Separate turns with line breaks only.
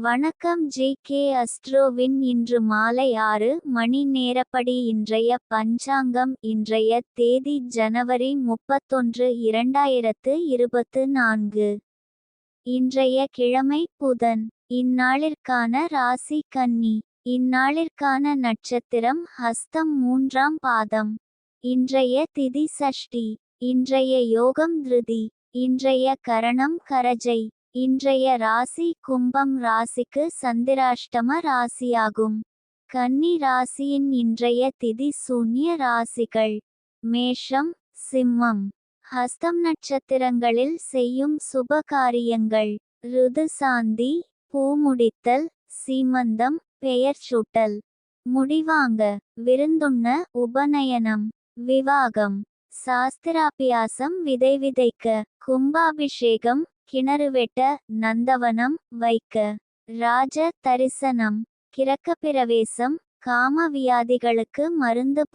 வணக்கம் J K அஸ்ட்ரோவின் இன்று மாலை ஆறு மணி நேரப்படி இன்றைய பஞ்சாங்கம் இன்றைய தேதி ஜனவரி முப்பத்தொன்று இரண்டாயிரத்து இருபத்து நான்கு. இன்றைய கிழமை புதன். இந்நாளிற்கான ராசி கன்னி. இந்நாளிற்கான நட்சத்திரம் ஹஸ்தம் மூன்றாம் பாதம். இன்றைய திதி சஷ்டி இன்றைய யோகம் திருதி. இன்றைய கரணம் கரஜை. இன்றைய ராசி கும்பம் ராசிக்கு சந்திராஷ்டம ராசியாகும். கன்னி ராசியின் இன்றைய திதி சூன்ய ராசிகள். மேஷம் சிம்மம். ஹஸ்தம் நட்சத்திரங்களில் செய்யும் சுப காரியங்கள் ருதுசாந்தி பூமுடித்தல் சீமந்தம் பெயர் சூட்டல். முடிவாங்க. விருந்துண்ண உபநயனம். விவாகம். சாஸ்திராபியாசம் விதை விதைக்க. கும்பாபிஷேகம் கிணறு வெட்ட நந்தவனம் வைக்க. ராஜ தரிசனம். கிரக்க பிரவேசம் காம வியாதிகளுக்கு மருந்து